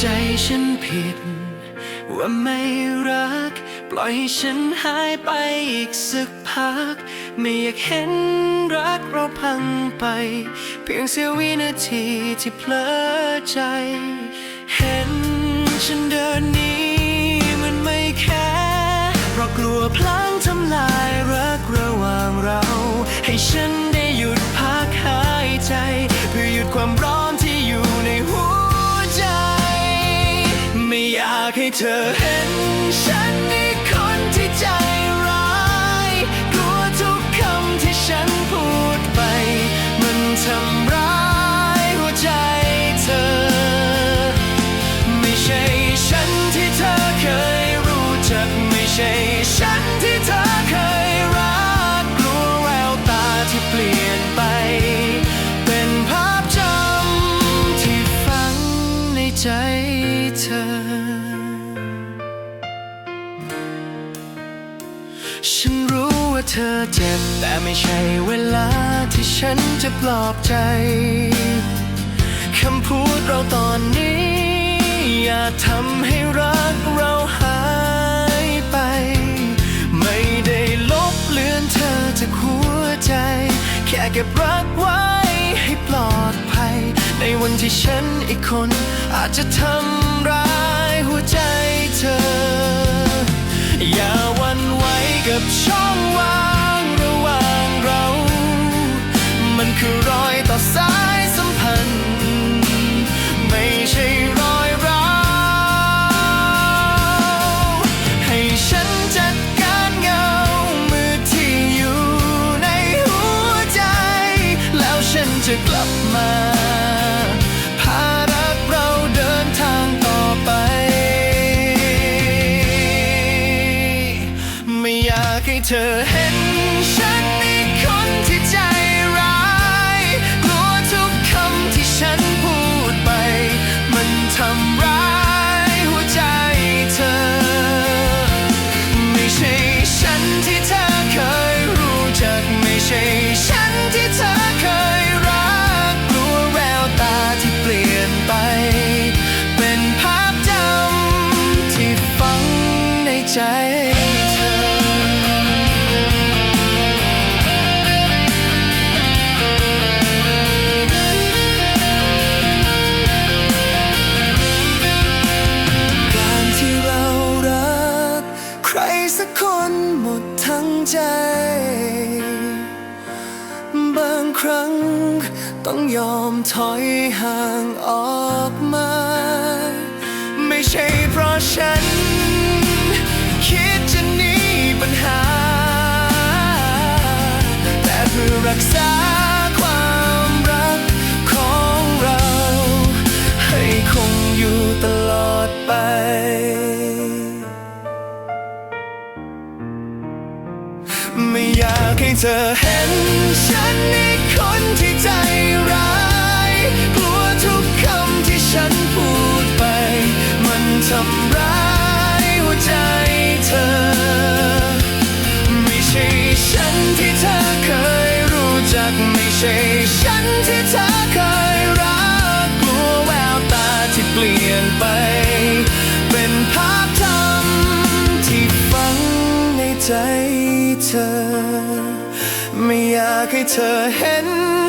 ใจฉันผิด ว่าไม่รัก ปล่อยให้ฉันหายไปอีกสักพัก ไม่อยากเห็นรักเราพังไป เพียงเสี้ยววินาทีที่เพลอใจ เห็นฉันเดินนี้มันไม่แค่เพราะกลัวพลังทำลายรักระหว่างเรา ให้ฉันากให้เธอเห็นฉันในคนที่ใจร้ายกลัวทุกคำที่ฉันพูดไป มันทำร้ายหัวใจเธอ ไม่ใช่ฉันที่เธอเคยรู้จักไม่ใช่ฉันที่เธอเคยรักกลัวแววตาที่เปลี่ยนไป เป็นภาพจำที่ฝังในใจ ธอเจ็บ แต่ไม่ใช่เวลาที่ฉันจะปลอบใจ คำพูดเราตอนนี้ อย่าทำให้รักเราหายไป ไม่ได้ลบเลือนเธอจากหัวใจ แค่เก็บรักไว้ให้ปลอดภัย ในวันที่ฉันอีกคน อาจจะทำร้ายหัวใจเธอ อย่าหวันไหวกับช่อง บมาพารักเราเดินทางต่อไป ไม่อยากให้เธอเห็นฉันอีกคน ครั้ง ต้องยอมถอยห่างออกมา ไม่ใช่เพราะฉัน คิดจะหนีปัญหา แต่เพื่อรักษาความรักของเรา ให้คงอยู่ตลอดไปไม่อยาก ให้เธอเห็นฉันในคนที่ใจร้ายกลัวทุกคำที่ฉันพูดไป มันทำร้ายหัวใจเธอ ไม่ใช่ฉันที่เธอเคยรู้จักไม่ใช่ฉันที่เธอเคยรักกลัวแววตาที่เปลี่ยนไป เป็นภาพจำที่ฝังในใจเธอากให้เธอเห็น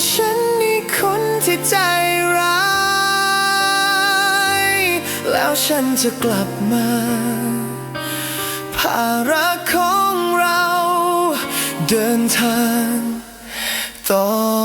ฉันนี่คนที่ใจร้าย แล้วฉันจะกลับมาภาระของเรา เดินทางต่อ